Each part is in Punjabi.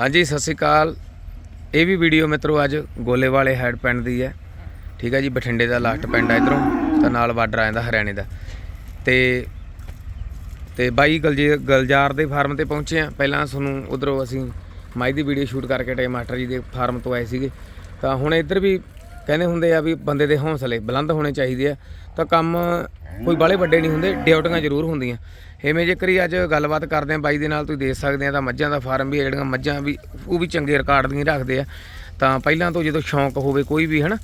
ਹਾਂਜੀ, ਸਤਿ ਸ਼੍ਰੀ ਅਕਾਲ। ਇਹ ਵੀ ਵੀਡੀਓ ਮਿੱਤਰੋ ਅੱਜ ਗੋਲੇ ਵਾਲੇ ਹੈਡ ਪਿੰਡ ਦੀ ਹੈ। ਠੀਕ ਹੈ ਜੀ, ਬਠਿੰਡੇ ਦਾ ਲਾਸਟ ਪਿੰਡ ਹੈ ਇਧਰੋਂ, ਤਾਂ ਨਾਲ ਬਾਰਡਰ ਆ ਜਾਂਦਾ ਹਰਿਆਣੇ ਦਾ। ਤੇ ਤੇ ਬਾਈ ਗਲਜੇ, ਗਲਜਾਰ ਦੇ ਫਾਰਮ ਤੇ ਪਹੁੰਚੇ ਆ। ਪਹਿਲਾਂ ਤੁਹਾਨੂੰ ਉਧਰੋਂ ਅਸੀਂ ਮਾਈ ਦੀ ਵੀਡੀਓ ਸ਼ੂਟ ਕਰਕੇ ਟੇ ਜੀ ਦੇ ਫਾਰਮ ਤੋਂ ਆਏ ਸੀਗੇ। ਤਾਂ ਹੁਣ ਇੱਧਰ ਵੀ ਕਹਿੰਦੇ ਹੁੰਦੇ ਆ ਵੀ ਬੰਦੇ ਦੇ ਹੌਸਲੇ, ਬੁਲੰਦ ਹੋਣੇ ਚਾਹੀਦੇ ਆ। ਤਾਂ ਕੰਮ ਕੋਈ ਬਾਲੇ ਵੱਡੇ ਨਹੀਂ ਹੁੰਦੇ, ਡਿਊਟੀਆਂ ਜ਼ਰੂਰ ਹੁੰਦੀਆਂ। ਐਵੇਂ ਜੇਕਰ ਹੀ ਅੱਜ ਗੱਲਬਾਤ ਕਰਦੇ ਆ, ਬਾਈ ਦੇ ਨਾਲ ਤੁਸੀਂ ਦੇਖ ਸਕਦੇ ਆ, ਤਾਂ ਮੱਝਾਂ ਦਾ ਫਾਰਮ ਵੀ ਹੈ ਜਿਹੜੀਆਂ ਮੱਝਾਂ ਵੀ, ਉਹ ਵੀ ਚੰਗੇ ਰਿਕਾਰਡ ਦੀਆਂ ਰੱਖਦੇ ਆ। ਤਾਂ ਪਹਿਲਾਂ ਤੋਂ ਜਦੋਂ ਸ਼ੌਂਕ ਹੋਵੇ ਕੋਈ ਵੀ, ਹਨਾ,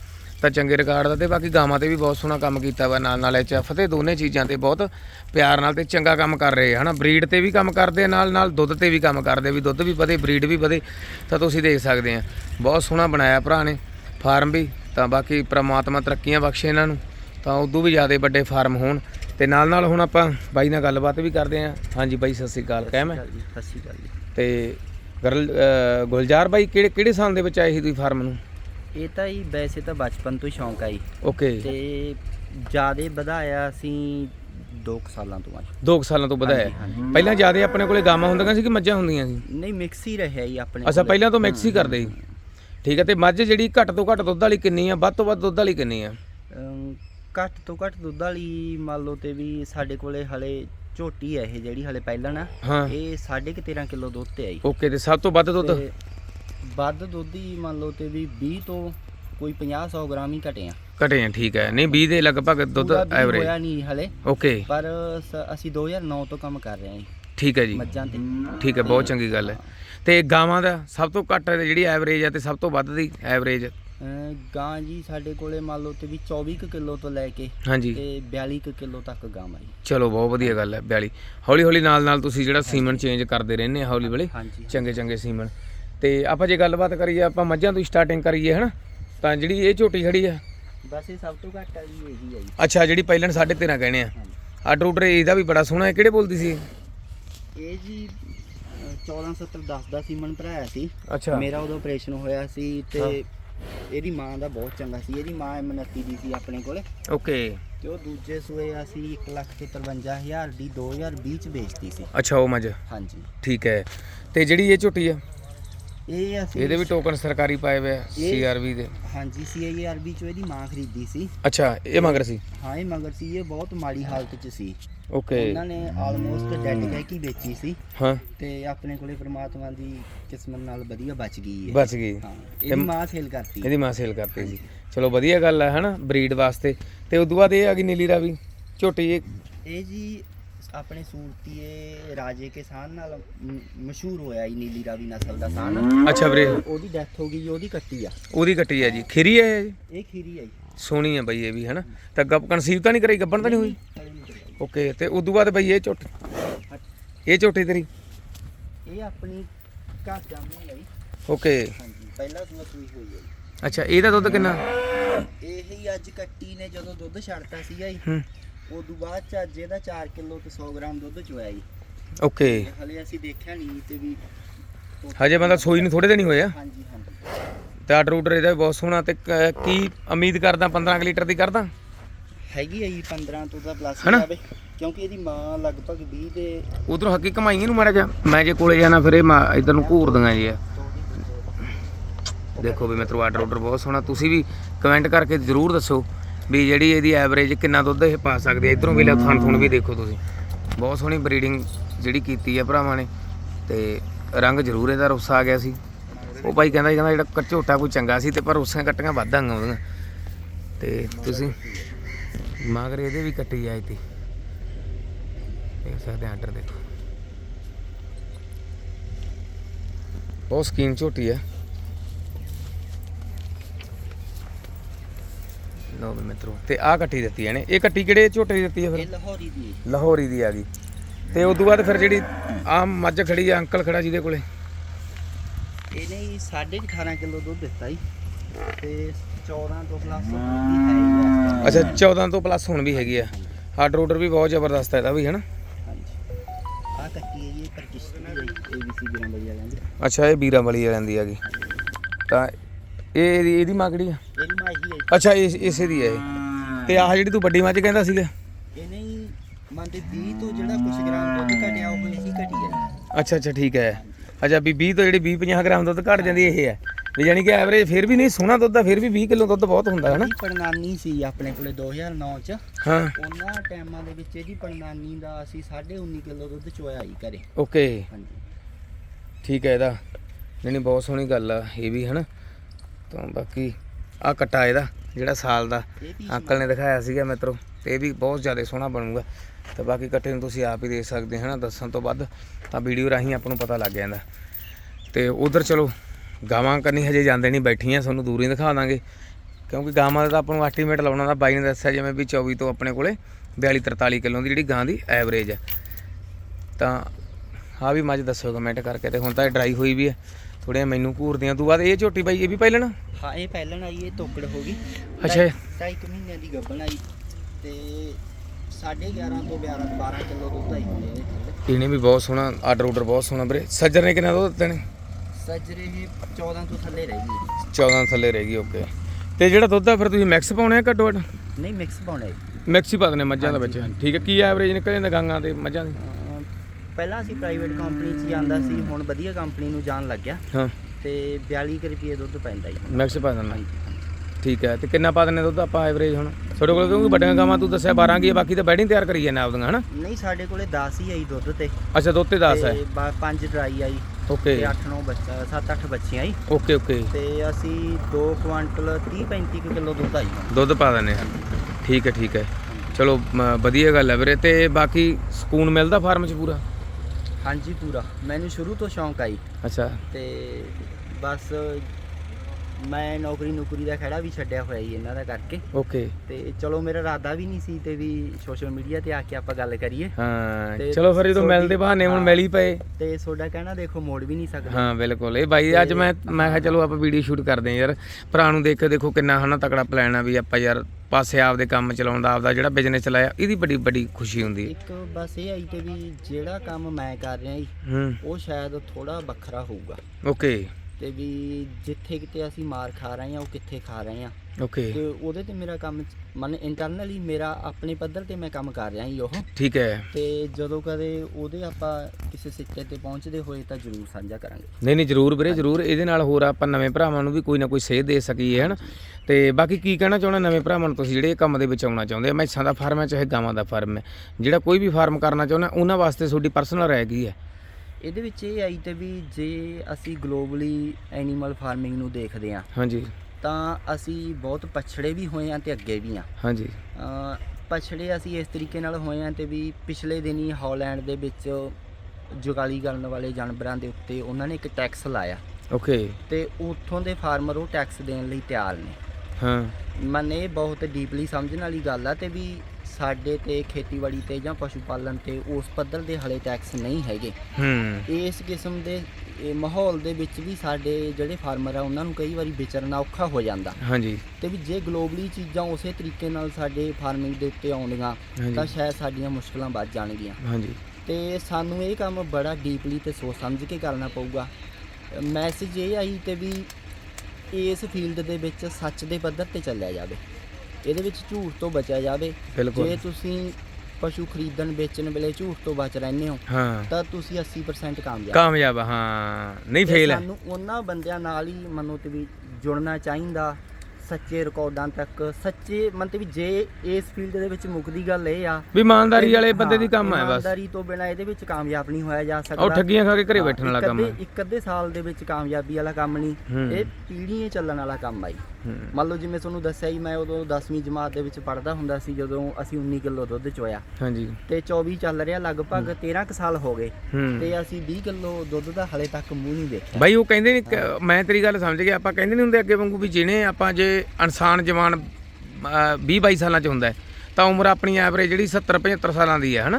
ਤਾਂ ਚੰਗੇ ਰਿਕਾਰਡ ਦਾ ਤੇ ਬਾਕੀ ਗਾਵਾਂ ਤੇ ਵੀ ਬਹੁਤ ਸੋਹਣਾ ਕੰਮ ਕੀਤਾ ਵਾ, ਨਾਲ ਨਾਲ ਐਚਐਫ ਤੇ ਦੋਨੇ ਚੀਜ਼ਾਂ ਤੇ ਬਹੁਤ ਪਿਆਰ ਨਾਲ ਤੇ ਚੰਗਾ ਕੰਮ ਕਰ ਰਹੇ ਆ, ਹਨਾ। ਬਰੀਡ ਤੇ ਵੀ ਕੰਮ ਕਰਦੇ ਆ, ਨਾਲ ਨਾਲ ਦੁੱਧ ਤੇ ਵੀ ਕੰਮ ਕਰਦੇ ਵੀ ਦੁੱਧ ਵੀ ਵਧੇ, ਬਰੀਡ ਵੀ ਵਧੇ, ਤਾਂ ਤੁਸੀਂ ਦੇਖ ਸਕਦੇ ਆ। ਬਹੁਤ ਸੋਹਣਾ ਬਣਾਇਆ ਭਰਾ ਨੇ, ਫਾਰਮ ਵੀ। ਤਾਂ ਬਾਕੀ ਪ੍ਰਮਾਤਮਾ ਤਰੱਕੀਆਂ ਬਖਸ਼ੇ ਇਹਨਾਂ ਨੂੰ ਤਾਂ ਉਦੋਂ ਵੀ ਜ਼ਿਆਦਾ ਵੱਡੇ ਫਾਰਮ ਹੋਣ। ਤੇ ਨਾਲ ਨਾਲ ਹੁਣ ਆਪਾਂ ਬਾਈ ਨਾਲ ਗੱਲਬਾਤ ਵੀ ਕਰਦੇ ਆ ਹਾਂਜੀ ਬਾਈ ਸਤਿ ਸ੍ਰੀ ਅਕਾਲ ਕਹਿ ਮੈਂ ਸਤਿ ਸ਼੍ਰੀ ਅਕਾਲ ਜੀ ਤੇ ਗਰਲ ਗੁਲਜ਼ਾਰ ਬਾਈ ਕਿਹੜੇ ਕਿਹੜੇ ਸਾਲ ਦੇ ਵਿੱਚ ਆਏ ਸੀ ਤੁਸੀਂ ਫਾਰਮ ਨੂੰ? ਇਹ ਤਾਂ ਹੀ ਵੈਸੇ ਤਾਂ ਬਚਪਨ ਤੋਂ ਹੀ ਸ਼ੌਂਕ ਆਈ ਓਕੇ। ਤੇ ਜਿਆਦੇ ਵਧਾਇਆ ਅਸੀਂ 2 ਸਾਲਾਂ ਤੋਂ ਆ ਦੋ ਕੁ ਸਾਲਾਂ ਤੋਂ ਵਧਾਇਆ। ਪਹਿਲਾਂ ਜ਼ਿਆਦਾ ਆਪਣੇ ਕੋਲੇ ਗਾਵਾਂ ਹੁੰਦੀਆਂ ਸੀ ਕਿ ਮੱਝਾਂ ਹੁੰਦੀਆਂ ਸੀ? ਨਹੀਂ ਮਿਕਸ ਹੀ ਰਿਹਾ ਜੀ ਆਪਣੇ ਅੱਛਾ। ਪਹਿਲਾਂ ਤੋਂ ਮਿਕਸ ਹੀ ਕਰਦੇ ਸੀ। ਠੀਕ ਹੈ ਤੇ ਮੱਝ ਜਿਹੜੀ ਘੱਟ ਤੋਂ ਘੱਟ ਦੁੱਧ ਵਾਲੀ ਕਿੰਨੀ ਆ? ਵੱਧ ਤੋਂ ਵੱਧ ਦੁੱਧ ਵਾਲੀ ਕਿੰਨੀ ਆ? ਅਮ, ਘੱਟ ਤੋਂ ਘੱਟ ਦੁੱਧ ਵਾਲੀ ਮੰਨ ਲਓ ਤੇ ਵੀ ਸਾਡੇ ਕੋਲੇ ਹਲੇ ਝੋਟੀ ਹੈ ਇਹ ਜਿਹੜੀ ਹਲੇ ਪਹਿਲਾਂ ਨਾ ਹਾਂ। ਇਹ 13.5 ਕਿਲੋ ਦੁੱਧ ਤੇ ਆਈ। ਓਕੇ ਤੇ ਸਭ ਤੋਂ ਵੱਧ ਦੁੱਧ? ਵੱਧ ਦੁੱਧ ਹੀ ਮੰਨ ਲਓ ਤੇ ਵੀ 20 ਤੋਂ ਕੋਈ 50 100 ਗ੍ਰਾਮ ਹੀ ਘਟੇ ਆ। ਘਟੇ ਆ ਠੀਕ ਹੈ। ਨਹੀਂ 20 ਦੇ ਲਗਭਗ ਦੁੱਧ ਪੂਰਾ ਵੀਹ ਐਵਰੇਜ ਹੋਇਆ ਨਹੀਂ ਹਲੇ। ਓਕੇ। ਪਰ ਸ- ਅਸੀਂ 2009 ਤੋਂ ਕੰਮ ਕਰ ਰਹੇ ਹਾਂ ਜੀ, ਠੀਕ ਹੈ ਜੀ। ਮੱਝਾਂ ਤੇ। ਠੀਕ ਹੈ ਬਹੁਤ ਚੰਗੀ ਗੱਲ ਹੈ। ਤੇ ਗਾਵਾਂ ਦਾ ਸਭ ਤੋਂ ਘੱਟ ਜਿਹੜੀ ਐਵਰੇਜ ਆ ਤੇ ਸਭ ਤੋਂ ਵੱਧ ਦੀ ਐਵਰੇਜ ਗਾਂ ਜੀ ਸਾਡੇ ਕੋਲੇ ਮੰਨ ਲਓ ਤੇ ਵੀ 24 ਕੁ ਕਿਲੋ ਤੋਂ ਲੈ ਕੇ ਹਾਂਜੀ। ਤੇ 42 ਕੁ ਕਿਲੋ ਤੱਕ ਗਾਂ ਆਈ ਚਲੋ ਬਹੁਤ ਵਧੀਆ ਗੱਲ ਹੈ 42 ਹੌਲੀ ਹੌਲੀ ਨਾਲ ਨਾਲ ਤੁਸੀਂ ਜਿਹੜਾ ਸੀਮਨ ਚੇਂਜ ਕਰਦੇ ਰਹਿੰਦੇ ਆ ਹੌਲੀ ਹੌਲੀ। ਹਾਂਜੀ। ਚੰਗੇ ਚੰਗੇ ਸੀਮਨ। ਤੇ ਆਪਾਂ ਜੇ ਗੱਲਬਾਤ ਕਰੀਏ ਆਪਾਂ ਮੱਝਾਂ ਤੋਂ ਸਟਾਰਟਿੰਗ ਕਰੀਏ ਹਨਾ? ਤਾਂ ਜਿਹੜੀ ਇਹ ਝੋਟੀ ਖੜੀ ਆ। ਬਸ ਇਹ ਸਭ ਤੋਂ ਘੱਟ ਵਾਲੀ ਇਹੀ ਆ ਜੀ। ਅੱਛਾ ਜਿਹੜੀ ਪਹਿਲਾਂ 13.5 ਕਹਿੰਦੇ ਆ। ਹਾਂਜੀ। ਆਰਡਰ ਇਹਦਾ ਵੀ ਬੜਾ ਸੋਹਣਾ ਹੈ। ਕਿਹੜੇ ਬੋਲਦੀ ਸੀ ਇਹ? ਜੀ ਅ, 1470 ਦਾ ਸੀਮਨ ਭਰਾਇਆ ਸੀ। ਅੱਛਾ। ਮੇਰਾ ਉਦੋਂ ਆਪਰੇਸ਼ਨ ਹੋਇਆ ਸੀ ਹਾਂ। ਤੇ ਇਹਦੀ ਮਾਂ ਦਾ ਬਹੁਤ ਚੰਗਾ ਸੀ। ਇਹਦੀ ਮਾਂ M29 ਦੀ ਸੀ ਆਪਣੇ ਕੋਲੇ। ਓਕੇ। ਤੇ ਉਹ ਦੂਜੇ ਸੂਏ ਅਸੀਂ 153000 ਦੀ 2020 ਚ ਵੇਚਤੀ ਸੀ। ਅੱਛਾ ਉਹ ਮੱਝ। ਹਾਂਜੀ। ਠੀਕ ਹੈ। ਤੇ ਜਿਹੜੀ ਇਹ ਝੋਟੀ ਆ? ਇਹ ਅਸੀਂ ਇਹਦੇ ਵੀ ਟੋਕਨ ਸਰਕਾਰੀ ਪਾਏ ਹੋਏ ਆ ਇਹ- ਸੀਆਰਬੀ ਦੇ। ਹਾਂਜੀ CIRB ਚੋਂ ਇਹਦੀ ਮਾਂ ਖਰੀਦੀ ਸੀ। ਅੱਛਾ ਇਹ ਮਗਰ ਸੀ? ਹਾਂ ਇਹ ਮਗਰ ਸੀ ਇਹ ਬਹੁਤ ਮਾੜੀ ਹਾਲਤ 'ਚ ਸੀ। ਓਕੇ ਉਹਨਾਂ ਨੇ ਆਲਮੋਸਟ ਡੈਡ ਕਹਿ ਕੇ ਵੇਚੀ ਸੀ। ਹਾਂ। ਤੇ ਆਪਣੇ ਕੋਲੇ ਪ੍ਰਮਾਤਮਾ ਦੀ ਕਿਸਮਤ ਨਾਲ ਵਧੀਆ ਬਚ ਗਈ ਹੈ। ਬਚ ਗਈ। ਹਾਂ ਇਹਦੀ ਮਾਂ ਸੇਲ ਕਰਤੀ। ਇਹਦੀ ਮਾਂ ਸੇਲ ਕਰਤੀ ਸੀ। ਚਲੋ ਵਧੀਆ ਗੱਲ ਹੈ ਹਨਾ ਬਰੀਡ ਵਾਸਤੇ। ਤੇ ਉਦੋਂ ਬਾਅਦ ਇਹ ਆ ਗਈ ਨੀਲੀ ਰਾਵੀ। ਝੋਟੀ ਇਹ ਇਹ ਜੀ ਆਪਣੇ ਸੂਰਤੀਏ ਰਾਜੇ ਕੇ ਸਾਨ ਨਾਲ ਮ- ਮਸ਼ਹੂਰ ਹੋਇਆ ਜੀ ਨੀਲੀ ਰਾਵੀ ਨਸਲ ਦਾ ਸਾਨ। ਅੱਛਾ ਵੀਰੇ। ਉਹਦੀ ਡੈਥ ਹੋ ਗਈ ਜੀ, ਉਹਦੀ ਕੱਟੀ ਆ। ਉਹਦੀ ਕੱਟੀ ਆ ਜੀ। ਖੀਰੀ ਹੈ ਇਹ? ਜੀ ਇਹ ਖੀਰੀ ਆ ਜੀ। ਸੋਹਣੀ ਹੈ ਬਈ ਇਹ ਵੀ ਹਨਾ? ਤਾਂ ਗੱਪ ਕਨਸੀਵ ਤਾਂ ਨਹੀਂ ਕਰਾਈ? ਗੱਬਣ ਤਾਂ ਨਹੀਂ ਹੋਈ। ਓਕੇ ਤੇ ਉਦੋਂ ਬਾਅਦ ਬਈ ਇਹ ਝੋਟੀ ਇਹ ਝੋਟੀ ਤੇਰੀ? ਇਹ ਆਪਣੀ ਘਰ ਜਾਂਦੀ ਹੈ ਜੀ। ਓਕੇ। ਹਾਂਜੀ ਪਹਿਲਾ ਸੂਆ ਸੂਈ ਹੋਈ ਹੈ ਜੀ। ਅੱਛਾ ਇਹਦਾ ਦੁੱਧ ਕਿੰਨਾ? ਇਹ ਹੀ ਅੱਜ ਕੱਟੀ ਨੇ ਜਦੋਂ ਦੁੱਧ ਛੱਡਤਾ ਸੀਗਾ ਜੀ। ਹੂੰ। ਉਦੋਂ ਬਾਅਦ ਚ ਅੱਜ ਇਹਦਾ 4 ਕਿਲੋ ਤੇ 100 ਗ੍ਰਾਮ ਦੁੱਧ ਚੋਇਆ ਜੀ। ਓਕੇ। ਤੇ ਹਲੇ ਅਸੀਂ ਦੇਖਿਆ ਨਹੀਂ ਤੇ ਵੀ ਹਜੇ ਬੰਦਾ ਸੋਈ ਨੂੰ ਥੋੜੇ ਦਿਨ ਹੀ ਹੋਇਆ ਹਾਂਜੀ ਹਾਂਜੀ। ਤੇ ਆਰਡਰ ਆਰਡਰ ਇਹਦਾ ਵੀ ਬਹੁਤ ਸੋਹਣਾ ਤੇ ਕ- ਕੀ ਉਮੀਦ ਕਰਦਾ 15 ਕੁ ਲੀਟਰ ਦੀ ਕਰਦਾ? ਹੈਗੀ ਹੈ ਜੀ 15 ਤੋਂ ਤਾਂ ਪਲੱਸ ਹਨਾ? ਜਾਵੇ ਕਿਉਂਕਿ ਇਹਦੀ ਮਾਂ ਲਗਭਗ 20 ਦੇ ਉਧਰੋਂ ਹੱਕੀ ਕਮਾਈ ਨੂੰ ਮਾੜਾ ਜਾ ਮੈਂ ਜੇ ਕੋਲੇ ਜਾਣਾ ਫਿਰ ਇਹ ਮਾ- ਇੱਧਰ ਨੂੰ ਘੂਰਦੀਆਂ ਜੀ ਇਹ। ਦੇਖੋ ਵੀ ਮਿੱਤਰੋ ਆਰਡਰ ਆਰਡਰ ਬਹੁਤ ਸੋਹਣਾ। ਤੁਸੀਂ ਵੀ ਕਮੈਂਟ ਕਰਕੇ ਜ਼ਰੂਰ ਦੱਸੋ ਵੀ ਜਿਹੜੀ ਇਹਦੀ ਐਵਰੇਜ ਕਿੰਨਾ ਦੁੱਧ ਇਹ ਪਾ ਸਕਦੀ ਹੈ ਇਧਰੋਂ ਵੀ ਲੈ ਥਣ ਥੁਣ ਵੀ ਦੇਖੋ ਤੁਸੀਂ। ਬਹੁਤ ਸੋਹਣੀ ਬਰੀਡਿੰਗ ਜਿਹੜੀ ਕੀਤੀ ਹੈ ਭਰਾਵਾਂ ਨੇ। ਤੇ ਰੰਗ ਜ਼ਰੂਰ ਇਹਦਾ ਰੁੱਸਾ ਆ ਗਿਆ ਸੀ। ਉਹ ਭਾਈ ਕਹਿੰਦਾ ਕਹਿੰਦਾ ਜਿਹੜਾ ਕ- ਝੋਟਾ ਕੋਈ ਚੰਗਾ ਸੀ ਤੇ ਪਰ ਰੁੱਸਾਂ ਕੱਟੀਆਂ ਵੱਧ ਆਈਆਂ ਉਹਦੀਆਂ। ਤੇ ਤੁਸੀਂ ਮਗਰ ਇਹਦੇ ਵੀ ਕੱਟੀ ਆਈ ਤੀ ਦੇਖ ਸਕਦੇ ਆਰਡਰ ਦੇਖੋ। ਬਹੁਤ ਸਕੀਨ ਝੋਟੀ ਹੈ ਲੋ ਵੀ ਮਿੱਤਰੋ ਤੇ ਆਹ ਕੱਟੀ ਦਿੱਤੀ ਇਹਨੇ। ਇਹ ਕੱਟੀ ਕਿਹੜੇ ਝੋਟੇ ਦੀ ਦਿੱਤੀ ਹੈ ਇਹ ਫਿਰ ਲਾਹੌਰੀ ਦੀ ਹੈ। ਲਾਹੌਰੀ ਦੀ ਆ ਗਈ। ਤੇ ਉਸ ਤੋਂ ਬਾਅਦ ਫਿਰ ਜਿਹੜੀ ਆਹ ਮੱਝ ਖੜੀ ਆ ਅੰਕਲ ਖੜਾ ਜਿਹਦੇ ਕੋਲੇ। ਇਹਨੇ ਹੀ 18.5 ਕਿਲੋ ਦੁੱਧ ਦਿੱਤਾ ਜੀ। ਤੇ 14 ਤੋਂ ਪਲੱਸ ਵੀ ਹੈ ਜੀ ਅੱਛਾ 14 ਤੋਂ ਪਲੱਸ ਹੁਣ ਵੀ ਹੈਗੀ ਆ। ਆਰਡਰ ਆਰਡਰ ਵੀ ਬਹੁਤ ਜ਼ਬਰਦਸਤ ਹੈ ਇਹਦਾ ਵੀ ਹਨਾ? ਹਾਂਜੀ। ਆ ਕੱਟੀ ਹੈ ਜੀ ਪਰ ਕਿਸ਼ਤ ਏਬੀਸੀ ਗ੍ਰਾਮ ਵਧੀਆ ਕਹਿੰਦੇ ਅੱਛਾ ਇਹ ਵੀਰਾਂ ਵਾਲੀ ਆ ਜਾਂਦੀ ਹੈਗੀ ਤਾਂ ਇਹ ਇਹਦੀ ਇਹਦੀ ਮਾਂ ਕਿਹੜੀ ਆ? ਇਹਦੀ ਮਾਂ ਹੀ ਹੈ ਅੱਛਾ ਇਸ ਇਸੇ ਦੀ ਹੈ ਇਹ। ਤੇ ਆਹ ਜਿਹੜੀ ਤੂੰ ਵੱਡੀ ਮੱਝ ਕਹਿੰਦਾ ਸੀਗਾ? ਇਹਨੇ ਹੀ ਮੰਨ ਤੇ 20 ਤੋਂ ਜਿਹੜਾ ਕੁਛ ਗ੍ਰਾਮ ਦੁੱਧ ਘਟਿਆ ਉਹ ਇਹੀ ਘਟੀ ਹੈ ਜੀ। ਅੱਛਾ ਅੱਛਾ ਠੀਕ ਹੈ। ਅੱਛਾ ਵੀ 20 ਤੋਂ ਜਿਹੜੀ 20 50 ਗ੍ਰਾਮ ਦੁੱਧ ਘਟ ਜਾਂਦੀ ਇਹ ਹੈ। ਵੀ ਯਾਨੀ ਕਿ ਐਵਰੇਜ ਫਿਰ ਵੀ ਨਹੀਂ ਸੋਹਣਾ ਦੁੱਧ ਆ ਫਿਰ ਵੀ 20 ਕਿਲੋ ਦੁੱਧ ਬਹੁਤ ਹੁੰਦਾ ਹੈ ਨਾ। ਇਹਦੀ ਪੜਨਾਨੀ ਸੀ ਆਪਣੇ ਕੋਲੇ 2009 ਚ। ਹਾਂ। ਉਹਨਾਂ ਟਾਈਮਾਂ ਦੇ ਵਿੱਚ ਇਹਦੀ ਪੜਨਾਨੀ ਦਾ ਅਸੀਂ 19.5 ਕਿਲੋ ਦੁੱਧ ਚੋਇਆ ਹੀ ਘਰੇ। ਓਕੇ। ਹਾਂਜੀ। ਠੀਕ ਹੈ ਇਹਦਾ। ਨਹੀਂ ਨਹੀਂ ਬਹੁਤ ਸੋਹਣੀ ਗੱਲ ਆ ਇਹ ਵੀ ਹਨਾ? ਤਾਂ ਬਾਕੀ ਆ ਕਟਾ ਇਹਦਾ ਜਿਹੜਾ ਸਾਲ ਦਾ। ਅੰਕਲ ਨੇ ਦਿਖਾਇਆ ਸੀਗਾ ਮਿੱਤਰੋ ਤੇ ਇਹ ਵੀ ਬਹੁਤ ਜ਼ਿਆਦਾ ਸੋਹਣਾ ਬਣੂਗਾ। ਤੇ ਬਾਕੀ ਕੱਟੇ ਨੂੰ ਤੁਸੀਂ ਆਪ ਹੀ ਦੇਖ ਸਕਦੇ ਹੋ ਹਨਾ ਦੱਸਣ ਤੋਂ ਵੱਧ ਤਾਂ ਵੀਡੀਓ ਰਾਹੀਂ ਆਪਾਂ ਨੂੰ ਪਤਾ ਲੱਗ ਜਾਂਦਾ। ਤੇ ਉਧਰ ਚਲੋ ਗਾਵਾਂ ਕੰਨੀ ਹਜੇ ਜਾਂਦੇ ਨਹੀਂ ਬੈਠੀਆਂ ਤੁਹਾਨੂੰ ਦੂਰ ਦਿਖਾ ਦਾਂਗੇ। ਕਿਉਂਕਿ ਗਾਵਾਂ ਦਾ ਤਾਂ ਆਪਾਂ ਨੂੰ ਐਸਟੀਮੇਟ ਲਾਉਣਾ ਦਾ ਬਾਈ ਨੇ ਦੱਸਿਆ ਜਿਵੇਂ ਵੀ 24 ਤੋਂ ਆਪਣੇ ਕੋਲੇ 42 43 ਕਿਲੋ ਦੀ ਜਿਹੜੀ ਗਾਂ ਦੀ ਐਵਰੇਜ ਹੈ ਤਾਂ ਆ ਵੀ ਮੱਝ ਦੱਸੋ ਕਮੈਂਟ ਕਰਕੇ ਤੇ ਹੁਣ ਤਾਂ ਇਹ ਡਰਾਈ ਹੋਈ ਵੀ ਹੈ ਥੋੜੀਆਂ ਮੈਨੂੰ ਘੂਰਦੀਆਂ ਤੂੰ ਬਾਅਦ ਇਹ ਝੋਟੀ ਬਾਈ ਇਹ ਵੀ ਪਹਿਲਣ ਹਾਂ ਇਹ ਪਹਿਲਣ ਆਈ ਇਹ ਤੋਕੜ ਹੋ ਗਈ। ਅੱਛਾ। ਢਾਈ ਕੁ ਮਹੀਨਿਆਂ ਦੀ ਗੱਭਣ ਆਈ ਤੇ 11.5 ਤੋਂ 12 12 ਕਿਲੋ ਦੁੱਧ ਆਈ ਹੋਈ ਇਹਦੇ ਥੱਲੇ। ਇਹਨੇ ਵੀ ਬਹੁਤ ਸੋਹਣਾ ਆਰਡਰ ਆਰਡਰ ਬਹੁਤ ਸੋਹਣਾ ਵੀਰੇ। ਸੱਜਰ ਨੇ ਕਿੰਨਾ ਦੁੱਧ ਦਿੱਤੇ ਨੇ ਸੱਜਰੇ ਇਹ 14 ਤੋਂ ਥੱਲੇ ਰਹਿ ਗਈ 14 ਥੱਲੇ ਰਹਿ ਗਈ ਓਕੇ। ਤੇ ਜਿਹੜਾ ਦੁੱਧ ਆ ਫਿਰ ਤੁਸੀਂ ਮਿਕਸ ਪਾਉਣੇ ਆ ਘੱਟੋ ਘੱਟ? ਨਹੀਂ ਮਿਕਸ ਪਾਉਣਾ ਹੈ ਮਿਕਸ ਹੀ ਪਾ ਦਨੇ ਮੱਝਾਂ ਦਾ ਵਿੱਚ। ਠੀਕ ਹੈ ਕੀ ਐਵਰੇਜ ਨਿਕਲ ਜਾਂਦਾ ਗਾਂਗਾ ਤੇ ਮੱਝਾਂ ਦੀ? ਪਹਿਲਾਂ ਅਸੀਂ ਪ੍ਰਾਈਵੇਟ ਕੰਪਨੀ 'ਚ ਜਾਂਦਾ ਸੀ ਹੁਣ ਵਧੀਆ ਕੰਪਨੀ ਨੂੰ ਜਾਣ ਲੱਗਿਆ ਹਾਂ। ਤੇ 42 ਕੁ ਰੁਪਏ ਦੁੱਧ ਪੈਂਦਾ ਜੀ। ਮਿਕਸ ਪਾ ਹਾਂਜੀ ਠੀਕ ਹੈ ਤੇ ਕਿੰਨਾ ਪਾ ਦਨੇ ਦੁੱਧ ਆਪਾਂ ਐਵਰੇਜ ਹੁਣ? ਤੁਹਾਡੇ ਕੋਲ ਕਿਉਂਕਿ ਵੱਡੀਆਂ ਗਾਵਾਂ ਤੂੰ ਦੱਸਿਆ 12 ਕੀ ਹੈ ਬਾਕੀ ਤਾਂ ਬੈਡਿੰਗ ਤਿਆਰ ਕਰੀ ਜਾਂਦੇ ਆਪਦੀਆਂ ਹਨਾ? ਨਹੀਂ ਸਾਡੇ ਕੋਲੇ 10 ਹੀ ਆਈ ਦੁੱਧ ਤੇ। ਅੱਛਾ ਦੁੱਧ ਤੇ 10 ਹੈ। ਤੇ 5 ਡਰਾਈ ਆਈ ਓਕੇ ਤੇ 8 9 ਬੱਚਾ 7 8 ਬੱਚੀਆਂ ਆਈ ਓਕੇ ਓਕੇ ਤੇ ਅਸੀਂ 2 ਕੁਆਂਟਲ 30 35 ਕਿਲੋ ਦੁੱਧ ਆਈ ਦੁੱਧ ਪਾ ਦਨੇ ਠੀਕ ਹੈ ਠੀਕ ਹੈ। ਚਲੋ ਮ- ਵਧੀਆ ਗੱਲ ਹੈ ਵੀਰੇ। ਤੇ ਬਾਕੀ ਸਕੂਨ ਮਿਲਦਾ ਫਾਰਮ 'ਚ ਪੂਰਾ? ਹਾਂਜੀ ਪੂਰਾ। ਮੈਨੂੰ ਸ਼ੁਰੂ ਤੋਂ ਸ਼ੌਂਕ ਆਈ। ਅੱਛਾ। ਤੇ ਬਸ ਮੈਂ ਨੌਕਰੀ ਨੌਕਰੀ ਦਾ ਖੜਾ ਵੀ ਛੱਡਿਆ ਹੋਇਆ ਹੀ ਇਹਨਾਂ ਦਾ ਕਰਕੇ। ਓਕੇ। ਤੇ ਚਲੋ ਮੇਰਾ ਇਰਾਦਾ ਵੀ ਨਹੀਂ ਸੀ ਤੇ ਵੀ ਸੋਸ਼ਲ ਮੀਡੀਆ ਤੇ ਆ ਕੇ ਆਪਾਂ ਗੱਲ ਕਰੀਏ। ਹਾਂ ਤੇ ਚਲੋ ਫਿਰ ਜਦੋਂ ਤੁਹਾਡੀ- ਮਿਲਦੇ ਬਹਾਨੇ ਹੁਣ ਹਾਂ। ਮਿਲ ਹੀ ਪਏ। ਤੇ ਤੁਹਾਡਾ ਕਹਿਣਾ ਦੇਖੋ ਮੋੜ ਵੀ ਨਹੀਂ ਸਕਦੇ। ਹਾਂ ਬਿਲਕੁਲ। ਇਹ ਬਾਈ ਅੱਜ ਮੈਂ ਮੈਂ ਕਿਹਾ ਚਲੋ ਆਪਾਂ ਵੀਡੀਓ ਸ਼ੂਟ ਕਰਦੇ ਹਾਂ ਯਾਰ। ਭਰਾ ਨੂੰ ਦੇਖ ਕੇ ਦੇਖੋ ਕਿੰਨਾ ਹਨਾ ਤਕੜਾ ਪਲਾਨ ਆ ਵੀ ਆਪਾਂ ਯਾਰ ਪਾਸੇ ਆਪਦੇ ਕੰਮ ਚਲਾਉਣ ਦਾ ਆਪਦਾ ਜਿਹੜਾ ਬਿਜ਼ਨਸ ਚਲਾਇਆ ਇਹਦੀ ਬੜੀ ਬੜੀ ਖੁਸ਼ੀ ਹੁੰਦੀ ਹੈ। ਇੱਕ ਬਸ ਇਹ ਆਈ ਤੇ ਵੀ ਜਿਹੜਾ ਕੰਮ ਮੈਂ ਕਰ ਰਿਹਾ ਜੀ ਹੂੰ। ਉਹ ਸ਼ਾਇਦ ਥੋੜਾ ਵੱਖਰਾ ਹੋਊਗਾ। ਓਕੇ ਤੇ ਵੀ ਜਿੱਥੇ ਕਿਤੇ ਅਸੀਂ ਮਾਰ ਖਾ ਰਹੇ ਹਾਂ ਉਹ ਕਿੱਥੇ ਖਾ ਰਹੇ ਹਾਂ। ਓਕੇ ਤੇ ਉਹਦੇ ਤੇ ਮੇਰਾ ਕੰਮ ਮਨ ਇੰਟਰਨਲੀ ਮੇਰਾ ਆਪਣੇ ਪੱਧਰ ਤੇ ਮੈਂ ਕੰਮ ਕਰ ਰਿਹਾ ਜੀ ਉਹ। ਠੀਕ ਹੈ। ਤੇ ਜਦੋਂ ਕਦੇ ਉਹਦੇ ਆਪਾਂ ਕਿਸੇ ਸਿੱਟੇ ਤੇ ਪਹੁੰਚਦੇ ਹੋਏ ਤਾਂ ਜ਼ਰੂਰ ਸਾਂਝਾ ਕਰਾਂਗੇ। ਨਹੀਂ ਨਹੀਂ ਜਰੂਰ ਵੀਰੇ ਜਰੂਰ। ਇਹਦੇ ਨਾਲ ਹੋਰ ਆਪਾਂ ਨਵੇਂ ਭਰਾਵਾਂ ਨੂੰ ਵੀ ਕੋਈ ਨਾ ਕੋਈ ਸੇਧ ਦੇ ਸਕੀਏ ਹਨ? ਤੇ ਬਾਕੀ ਕੀ ਕਹਿਣਾ ਚਾਹੁੰਦਾ ਨਵੇਂ ਭਰਾਵਾਂ ਨੂੰ ਤੁਸੀਂ ਜਿਹੜੇ ਕੰਮ ਦੇ ਵਿੱਚ ਆਉਣਾ ਚਾਹੁੰਦੇ ਆ? ਮੈਸਾਂ ਦਾ ਫਾਰਮ ਹੈ ਚਾਹੇ ਗਾਵਾਂ ਦਾ ਫਾਰਮ ਹੈ। ਜਿਹੜਾ ਕੋਈ ਵੀ ਫਾਰਮ ਕਰਨਾ ਚਾਹੁੰਦਾ ਉਹਨਾਂ ਵਾਸਤੇ ਤੁਹਾਡੀ ਪਰਸਨਲ ਰਾਏ ਕੀ ਹੈ। ਇਹਦੇ ਵਿੱਚ ਇਹ ਆਈ ਤੇ ਵੀ ਜੇ ਅਸੀਂ ਗਲੋਬਲੀ ਐਨੀਮਲ ਫਾਰਮਿੰਗ ਨੂੰ ਦੇਖਦੇ ਹਾਂ ਹਾਂਜੀ। ਤਾਂ ਅਸੀਂ ਬਹੁਤ ਪਛੜੇ ਵੀ ਹੋਏ ਹਾਂ ਤੇ ਅੱਗੇ ਵੀ ਹਾਂ। ਹਾਂਜੀ। ਅ, ਪਛੜੇ ਅਸੀਂ ਇਸ ਤਰੀਕੇ ਨਾਲ ਹੋਏ ਹਾਂ ਤੇ ਵੀ ਪਿਛਲੇ ਦਿਨੀ ਹਾਲੈਂਡ ਦੇ ਵਿੱਚ ਜੁਗਾਲੀ ਕਰਨ ਵਾਲੇ ਜਾਨਵਰਾਂ ਦੇ ਉੱਤੇ ਉਹਨਾਂ ਨੇ ਇੱਕ ਟੈਕਸ ਲਾਇਆ। ਓਕੇ ਤੇ ਉੱਥੋਂ ਦੇ ਫਾਰਮਰ ਉਹ ਟੈਕਸ ਦੇਣ ਲਈ ਤਿਆਰ ਨੇ। ਹਾਂ। ਮਨ ਇਹ ਬਹੁਤ ਡੀਪਲੀ ਸਮਝਣ ਵਾਲੀ ਗੱਲ ਆ ਤੇ ਵੀ ਸਾਡੇ ਤੇ ਖੇਤੀਬਾੜੀ ਤੇ ਜਾਂ ਪਸ਼ੂ ਪਾਲਣ ਤੇ ਉਸ ਪੱਧਰ ਦੇ ਹਲੇ ਟੈਕਸ ਨਹੀਂ ਹੈਗੇ। ਹੂੰ। ਇਸ ਕਿਸਮ ਦੇ ਇਹ ਮਾਹੌਲ ਦੇ ਵਿੱਚ ਵੀ ਸਾਡੇ ਜਿਹੜੇ ਫਾਰਮਰ ਆ ਉਹਨਾਂ ਨੂੰ ਕਈ ਵਾਰੀ ਵਿਚਰਨਾ ਔਖਾ ਹੋ ਜਾਂਦਾ। ਹਾਂਜੀ। ਤੇ ਵੀ ਜੇ ਗਲੋਬਲੀ ਚੀਜ਼ਾਂ ਉਸੇ ਤਰੀਕੇ ਨਾਲ ਸਾਡੇ ਫਾਰਮਿੰਗ ਦੇ ਉੱਤੇ ਹਾਂਜੀ। ਤਾਂ ਸ਼ਾਇਦ ਸਾਡੀਆਂ ਮੁਸ਼ਕਲਾਂ ਵੱਧ ਜਾਣਗੀਆਂ। ਹਾਂਜੀ। ਤੇ ਸਾਨੂੰ ਇਹ ਕੰਮ ਬੜਾ ਡੀਪਲੀ ਤੇ ਸੋਚ ਸਮਝ ਕੇ ਕਰਨਾ ਪਊਗਾ। ਮੈਸੇਜ ਇਹ ਆਈ ਤੇ ਵੀ ਇਸ ਫੀਲਡ ਦੇ ਵਿੱਚ ਸੱਚ ਦੇ ਪੱਧਰ ਤੇ ਚੱਲਿਆ ਜਾਵੇ। ਇਹਦੇ ਵਿੱਚ ਝੂਠ ਤੋਂ ਬਚਿਆ ਜਾਵੇ। ਬਿਲਕੁਲ। ਜੇ ਤੁਸੀਂ ਪਸ਼ੂ ਖਰੀਦਣ ਵੇਚਣ ਵੇਲੇ ਝੂਠ ਤੋਂ ਬਚ ਰਹਿੰਦੇ ਹੋ ਹਾਂ। ਤਾਂ ਤੁਸੀਂ 80% ਕਾਮਯਾਬ। ਕਾਮਯਾਬ ਆ, ਹਾਂ। ਨਹੀਂ ਤੇ ਫੇਲ ਹੈ ਸਾਨੂੰ ਉਹਨਾਂ ਬੰਦਿਆਂ ਨਾਲ ਹੀ ਮੰਨੋ ਤੇ ਵੀ ਜੁੜਨਾ ਚਾਹੀਦਾ ਸੱਚੇ ਰਿਕਾਰਡਾਂ ਤੱਕ ਸੱਚੇ ਵੀ ਜੇ ਇਸ ਫੀਲਡ ਦੇ ਵਿੱਚ ਮੁੱਕਦੀ ਗੱਲ ਇਹ ਆ ਵੀ ਇਮਾਨਦਾਰੀ ਵਾਲੇ ਬੰਦੇ ਦੀ ਕੰਮ ਹੈ ਬਸ। ਇਮਾਨਦਾਰੀ ਤੋਂ ਬਿਨਾ ਇਹਦੇ ਵਿੱਚ ਕਾਮਯਾਬ ਨਹੀਂ ਹੋਇਆ ਜਾ ਸਕਦਾ। ਉਹ ਠੱਗੀਆਂ ਖਾ ਕੇ ਘਰੇ ਬੈਠਣ ਵਾਲਾ ਕੰਮ ਹੈ ਇੱਕ ਅੱਧੇ ਸਾਲ ਦੇ ਵਿੱਚ ਕਾਮਯਾਬੀ ਵਾਲਾ ਕੰਮ ਨਹੀਂ। ਇਹ ਪੀੜ੍ਹੀਆਂ ਚੱਲਣ ਵਾਲਾ ਕੰਮ ਆਈ। ਮੰਨ ਲਓ ਜਿਵੇਂ ਤੁਹਾਨੂੰ ਦੱਸਿਆ ਹੀ ਮੈਂ ਉਦੋਂ 10ਵੀਂ ਜਮਾਤ ਦੇ ਵਿੱਚ ਪੜ੍ਹਦਾ ਹੁੰਦਾ ਸੀ ਜਦੋਂ ਅਸੀਂ 19 ਕਿਲੋ ਦੁੱਧ ਚੋਇਆ। ਹਾਂਜੀ। ਤੇ 24 ਚੱਲ ਰਿਹਾ ਲਗਭਗ 13 ਕੁ ਸਾਲ ਹੋ ਗਏ। ਤੇ ਅਸੀਂ 20 ਕਿਲੋ ਦੁੱਧ ਦਾ ਹਲੇ ਤੱਕ ਮੂੰਹ ਨਹੀਂ ਦੇਖਿਆ। ਬਾਈ ਉਹ ਕਹਿੰਦੇ ਨੇ ਮੈਂ ਤੇਰੀ ਗੱਲ ਸਮਝ ਗਿਆ ਆਪਾਂ ਕਹਿੰਦੇ ਨਹੀਂ ਹੁੰਦੇ ਅੱਗੇ ਵਾਂਗੂ ਵੀ ਜਿਹਨੇ ਆਪਾਂ ਜੇ ਇਨਸਾਨ ਜਵਾਨ 20 22 ਸਾਲਾਂ ਚ ਹੁੰਦਾ ਤਾਂ ਉਮਰ ਆਪਣੀ ਐਵਰੇਜ ਜਿਹੜੀ 70 75 ਸਾਲਾਂ ਦੀ ਹੈ ਹਨਾ?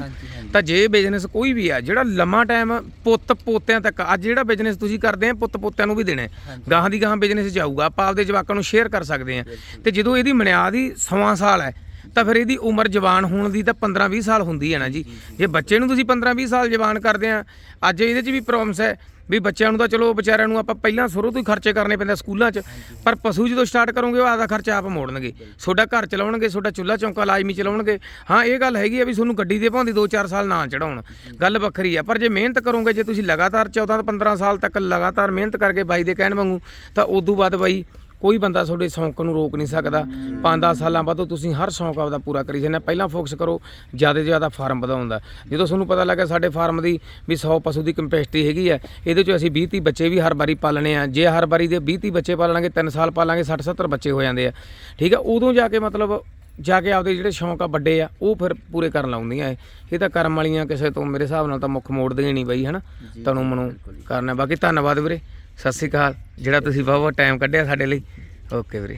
ਤਾਂ ਜੇ ਬਿਜ਼ਨਸ ਕੋਈ ਵੀ ਆ ਜਿਹੜਾ ਲੰਮਾ ਟਾਈਮ ਪੁੱਤ ਪੋਤਿਆਂ ਤੱਕ ਅੱਜ ਜਿਹੜਾ ਬਿਜ਼ਨਸ ਤੁਸੀਂ ਕਰਦੇ ਆ ਪੁੱਤ ਪੋਤਿਆਂ ਨੂੰ ਵੀ ਦੇਣਾ। ਗਾਹਾਂ ਦੀ ਗਾਹਾਂ ਬਿਜ਼ਨਸ ਜਾਊਗਾ ਆਪਾਂ ਆਪਦੇ ਜਵਾਕਾਂ ਨੂੰ ਸ਼ੇਅਰ ਕਰ ਸਕਦੇ ਆ। ਤੇ ਜਦੋਂ ਇਹਦੀ ਬੁਨਿਆਦ ਹੀ ਸਵਾ ਸਾਲ ਹੈ ਤਾਂ ਫਿਰ ਇਹਦੀ ਉਮਰ ਜਵਾਨ ਹੋਣ ਦੀ ਤਾਂ 15 20 ਸਾਲ ਹੁੰਦੀ ਹੈ ਨਾ ਜੀ। ਜੇ ਬੱਚੇ ਨੂੰ ਤੁਸੀਂ 15 20 ਸਾਲ ਜਵਾਨ ਕਰਦੇ ਆ, ਅੱਜ ਇਹਦੇ 'ਚ ਵੀ ਪ੍ਰੋਬਲਮਸ ਹੈ ਵੀ ਬੱਚਿਆਂ ਨੂੰ ਤਾਂ ਚਲੋ ਵਿਚਾਰਿਆਂ ਨੂੰ ਆਪਾਂ ਪਹਿਲਾਂ ਸ਼ੁਰੂ ਤੋਂ ਹੀ ਖਰਚੇ ਕਰਨੇ ਪੈਂਦੇ ਸਕੂਲਾਂ 'ਚ, ਪਰ ਪਸ਼ੂ ਜਦੋਂ ਸਟਾਰਟ ਕਰੋਗੇ ਉਹ ਆਦਾ ਖਰਚਾ ਆਪ ਮੋੜਨਗੇ। ਤੁਹਾਡਾ ਘਰ ਚਲਾਉਣਗੇ, ਤੁਹਾਡਾ ਚੁੱਲ੍ਹਾ ਚੌਂਕਾ ਲਾਜ਼ਮੀ ਚਲਾਉਣਗੇ। ਹਾਂ, ਇਹ ਗੱਲ ਹੈਗੀ ਆ ਵੀ ਤੁਹਾਨੂੰ ਗੱਡੀ ਦੇ ਭਾਉਂਦੀ 2-4 ਸਾਲ ਨਾ ਚੜਾਉਣ। ਗੱਲ ਵੱਖਰੀ ਆ, ਪਰ ਜੇ ਮਿਹਨਤ ਕਰੋਗੇ, ਜੇ ਤੁਸੀਂ ਲਗਾਤਾਰ 14 ਤੋਂ 15 ਸਾਲ ਤੱਕ ਲਗਾਤਾਰ ਮਿਹਨਤ ਕਰਕੇ ਬਾਈ ਦੇ ਕਹਿਣ ਵਾਂਗੂ, ਤਾਂ ਉਦੋਂ ਬਾਅਦ ਬਾਈ ਕੋਈ ਬੰਦਾ ਤੁਹਾਡੇ ਸ਼ੌਂਕ ਨੂੰ ਰੋਕ ਨਹੀਂ ਸਕਦਾ। 5-10 ਸਾਲਾਂ ਬਾਅਦ ਤੁਸੀਂ ਹਰ ਸ਼ੌਂਕ ਆਪਦਾ ਪੂਰਾ ਕਰੀ ਜਾਂਦੇ ਪਹਿਲਾਂ ਫੋਕਸ ਕਰੋ ਜ਼ਿਆਦਾ ਤੋਂ ਜ਼ਿਆਦਾ ਫਾਰਮ ਵਧਾਉਣ ਦਾ। ਜਦੋਂ ਤੁਹਾਨੂੰ ਪਤਾ ਲੱਗਾ ਸਾਡੇ ਫਾਰਮ ਦੀ ਵੀ 100 ਪਸ਼ੂ ਦੀ ਕੰਪੈਸਿਟੀ ਹੈਗੀ ਆ ਇਹਦੇ ਚੋਂ ਅਸੀਂ 20 30 ਬੱਚੇ ਵੀ ਹਰ ਵਾਰੀ ਪਾਲਣੇ ਆ। ਜੇ ਹਰ ਵਾਰੀ ਦੇ 20 30 ਬੱਚੇ ਪਾਲਾਂਗੇ 3 ਸਾਲ ਪਾਲਾਂਗੇ 60 70 ਬੱਚੇ ਹੋ ਜਾਂਦੇ ਆ। ਠੀਕ ਆ? ਉਦੋਂ ਜਾ ਕੇ ਮਤਲਬ ਜਾ ਕੇ ਆਪਦੇ ਜਿਹੜੇ ਸ਼ੌਂਕ ਆ ਵੱਡੇ ਆ ਉਹ ਫਿਰ ਪੂਰੇ ਕਰਨ ਲਾਉਂਦੀਆਂ ਇਹ। ਇਹ ਤਾਂ ਕਰਮ ਵਾਲੀਆਂ ਕਿਸੇ ਤੋਂ ਮੇਰੇ ਹਿਸਾਬ ਨਾਲ ਤਾਂ ਮੁੱਖ ਮੋੜਦੀਆਂ ਹੀ ਨਹੀਂ ਬਈ ਹਨਾ? ਤੁਹਾਨੂੰ ਮਨੂੰ। ਕਰਨਾ। ਬਾਕੀ ਧੰਨਵਾਦ ਵੀਰੇ। ਸਤਿ ਸ੍ਰੀ ਅਕਾਲ। ਜਿਹੜਾ ਤੁਸੀਂ ਬਹੁਤ ਬਹੁਤ ਟਾਈਮ ਕੱਢਿਆ ਸਾਡੇ ਲਈ। ਓਕੇ ਵੀਰੇ।